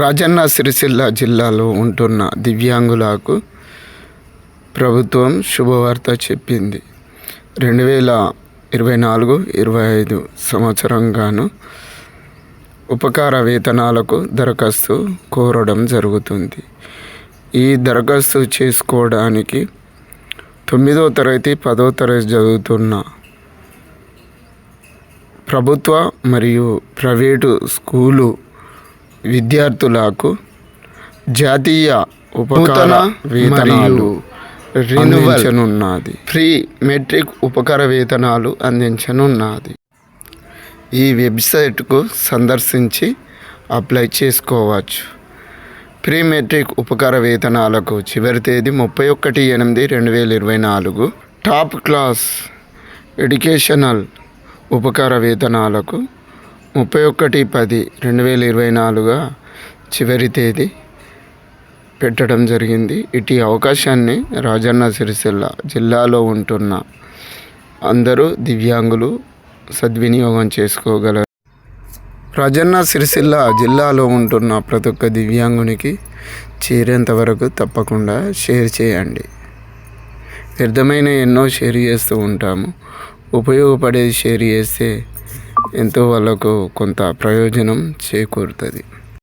రాజన్న సిరిసిల్ల జిల్లాలో ఉంటున్న దివ్యాంగులకు ప్రభుత్వం శుభవార్త చెప్పింది. రెండు వేల ఇరవై నాలుగు ఇరవై ఐదు సంవత్సరంగాను ఉపకార వేతనాలకు దరఖాస్తు కోరడం జరుగుతుంది. ఈ దరఖాస్తు చేసుకోవడానికి తొమ్మిదో తరగతి పదో తరగతి చదువుతున్న ప్రభుత్వ మరియు ప్రైవేటు స్కూలు విద్యార్థులకు జాతీయ ఉపకార వేతనాలు అందించనున్నది. ఫ్రీ మెట్రిక్ ఉపకార వేతనాలు అందించనున్నది. ఈ వెబ్సైట్కు సందర్శించి అప్లై చేసుకోవచ్చు. ప్రీ మెట్రిక్ ఉపకార వేతనాలకు చివరి తేదీ ముప్పై ఒకటి ఎనిమిది రెండు వేల ఇరవై నాలుగు. టాప్ క్లాస్ ఎడ్యుకేషనల్ ఉపకార వేతనాలకు ముప్పై ఒకటి పది రెండు వేల ఇరవై నాలుగుగా చివరి తేదీ పెట్టడం జరిగింది. ఇటు అవకాశాన్ని రాజన్న సిరిసిల్ల జిల్లాలో ఉంటున్న అందరూ దివ్యాంగులు సద్వినియోగం చేసుకోగలరు. రాజన్న సిరిసిల్ల జిల్లాలో ఉంటున్న ప్రతి ఒక్క దివ్యాంగునికి చేరేంత వరకు తప్పకుండా షేర్ చేయండి. వ్యర్థమైన ఎన్నో షేర్ చేస్తూ ఉంటాము. ఉపయోగపడేది షేర్ చేస్తే ఎంతో వాళ్ళకు కొంత ప్రయోజనం చేకూరుతుంది.